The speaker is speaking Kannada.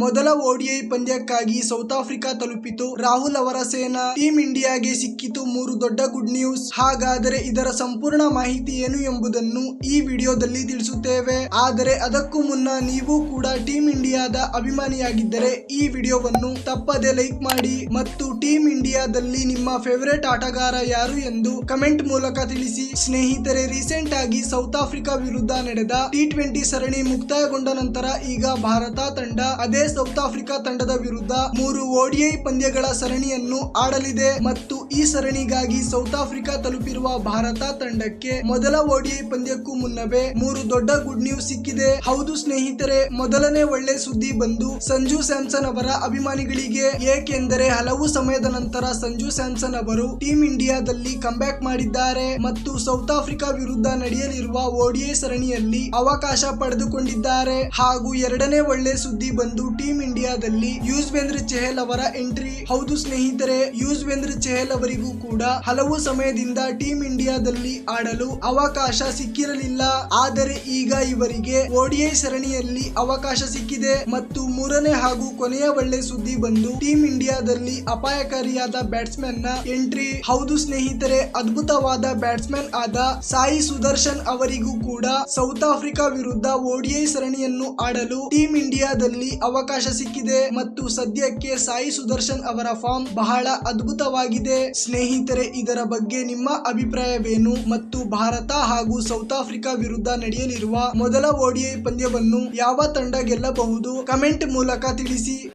ಮೊದಲ ಓಡಿಐ ಪಂದ್ಯಕ್ಕಾಗಿ ಸೌತ್ ಆಫ್ರಿಕಾ ತಲುಪಿತು. ರಾಹುಲ್ ಅವರ ಸೇನಾ ಟೀಂ ಇಂಡಿಯಾಗೆ ಸಿಕ್ಕಿತು. ಮೂರು ದೊಡ್ಡ ಗುಡ್ ನ್ಯೂಸ್. ಹಾಗಾದರೆ ಇದರ ಸಂಪೂರ್ಣ ಮಾಹಿತಿ ಏನು ಎಂಬುದನ್ನು ಈ ವಿಡಿಯೋದಲ್ಲಿ ತಿಳಿಸುತ್ತೇವೆ. ಆದರೆ ಅದಕ್ಕೂ ಮುನ್ನ ನೀವು ಕೂಡ ಟೀಂ ಇಂಡಿಯಾದ ಅಭಿಮಾನಿಯಾಗಿದ್ದರೆ ಈ ವಿಡಿಯೋವನ್ನು ತಪ್ಪದೆ ಲೈಕ್ ಮಾಡಿ ಮತ್ತು ಟೀಂ ಇಂಡಿಯಾದಲ್ಲಿ ನಿಮ್ಮ ಫೇವರೇಟ್ ಆಟಗಾರ ಯಾರು ಎಂದು ಕಮೆಂಟ್ ಮೂಲಕ ತಿಳಿಸಿ. ಸ್ನೇಹಿತರೆ, ರೀಸೆಂಟ್ ಆಗಿ ಸೌತ್ ಆಫ್ರಿಕಾ ವಿರುದ್ಧ ನಡೆದ ಟಿ ಟ್ವೆಂಟಿ ಸರಣಿ ಮುಕ್ತಾಯಗೊಂಡ ನಂತರ ಈಗ ಭಾರತ ತಂಡ ಅದೇ ಸೌತ್ ಆಫ್ರಿಕಾ ತಂಡದ ವಿರುದ್ಧ ಮೂರು ಓಡಿಐ ಪಂದ್ಯಗಳ ಸರಣಿಯನ್ನು ಆಡಲಿದೆ ಮತ್ತು ಈ ಸರಣಿಗಾಗಿ ಸೌತ್ ಆಫ್ರಿಕಾ ತಲುಪಿರುವ ಭಾರತ ತಂಡಕ್ಕೆ ಮೊದಲ ಓಡಿಐ ಪಂದ್ಯಕ್ಕೂ ಮುನ್ನವೇ ಮೂರು ದೊಡ್ಡ ಗುಡ್ ನ್ಯೂಸ್ ಸಿಕ್ಕಿದೆ. ಹೌದು ಸ್ನೇಹಿತರೆ, ಮೊದಲನೇ ಒಳ್ಳೆ ಸುದ್ದಿ ಬಂದು ಸಂಜು ಸ್ಯಾಮ್ಸನ್ ಅವರ ಅಭಿಮಾನಿಗಳಿಗೆ. ಏಕೆಂದರೆ ಹಲವು ಸಮಯದ ನಂತರ ಸಂಜು ಸ್ಯಾಮ್ಸನ್ ಅವರು ಟೀಮ್ ಇಂಡಿಯಾದಲ್ಲಿ ಕಂಬ್ಯಾಕ್ ಮಾಡಿದ್ದಾರೆ ಮತ್ತು ಸೌತ್ ಆಫ್ರಿಕಾ ವಿರುದ್ಧ ನಡೆಯಲಿರುವ ಓಡಿಐ ಸರಣಿಯಲ್ಲಿ ಅವಕಾಶ ಪಡೆದುಕೊಂಡಿದ್ದಾರೆ. ಹಾಗೂ ಎರಡನೇ ಒಳ್ಳೆ ಸುದ್ದಿ ಬಂದು ಟೀಂ ಇಂಡಿಯಾದಲ್ಲಿ ಯುಜ್ವೇಂದ್ರ ಚಹಲ್ ಅವರ ಎಂಟ್ರಿ. ಹೌದು ಸ್ನೇಹಿತರೆ ಯುಜ್ವೇಂದ್ರ ಚಹಲ್ ಅವರಿಗೂ ಕೂಡ ಹಲವು ಸಮಯದಿಂದ ಟೀಮ್ ಇಂಡಿಯಾದಲ್ಲಿ ಆಡಲು ಅವಕಾಶ ಸಿಕ್ಕಿರಲಿಲ್ಲ. ಆದರೆ ಈಗ ಇವರಿಗೆ ಓಡಿಐ ಸರಣಿಯಲ್ಲಿ ಅವಕಾಶ ಸಿಕ್ಕಿದೆ ಮತ್ತು ಮೂರನೇ ಹಾಗೂ ಕೊನೆಯ ಒಳ್ಳೆ ಸುದ್ದಿ ಬಂದು ಟೀಮ್ ಇಂಡಿಯಾದಲ್ಲಿ ಅಪಾಯಕಾರಿಯಾದ ಬ್ಯಾಟ್ಸ್ಮನ್ನ ಎಂಟ್ರಿ. ಹೌದು ಸ್ನೇಹಿತರೆ, ಅದ್ಭುತವಾದ ಬ್ಯಾಟ್ಸ್ಮನ್ ಆದ ಸಾಯಿ ಸುದರ್ಶನ್ ಅವರಿಗೂ ಕೂಡ ಸೌತ್ ಆಫ್ರಿಕಾ ವಿರುದ್ಧ ಓಡಿಐ ಸರಣಿಯನ್ನು ಆಡಲು ಟೀಂ ಇಂಡಿಯಾದಲ್ಲಿ ಅವಕಾಶ ಸಿಕ್ಕಿದೆ ಮತ್ತು ಸದ್ಯಕ್ಕೆ ಸಾಯಿ ಸುದರ್ಶನ್ ಅವರ ಫಾರ್ಮ್ ಬಹಳ ಅದ್ಭುತವಾಗಿದೆ. ಸ್ನೇಹಿತರೆ, ಇದರ ಬಗ್ಗೆ ನಿಮ್ಮ ಅಭಿಪ್ರಾಯವೇನು? ಮತ್ತು ಭಾರತ ಹಾಗೂ ಸೌತ್ ಆಫ್ರಿಕಾ ವಿರುದ್ಧ ನಡೆಯಲಿರುವ ಮೊದಲ ಓಡಿಐ ಪಂದ್ಯವನ್ನು ಯಾವ ತಂಡ ಗೆಲ್ಲಬಹುದು? ಕಮೆಂಟ್ ಮೂಲಕ ತಿಳಿಸಿ.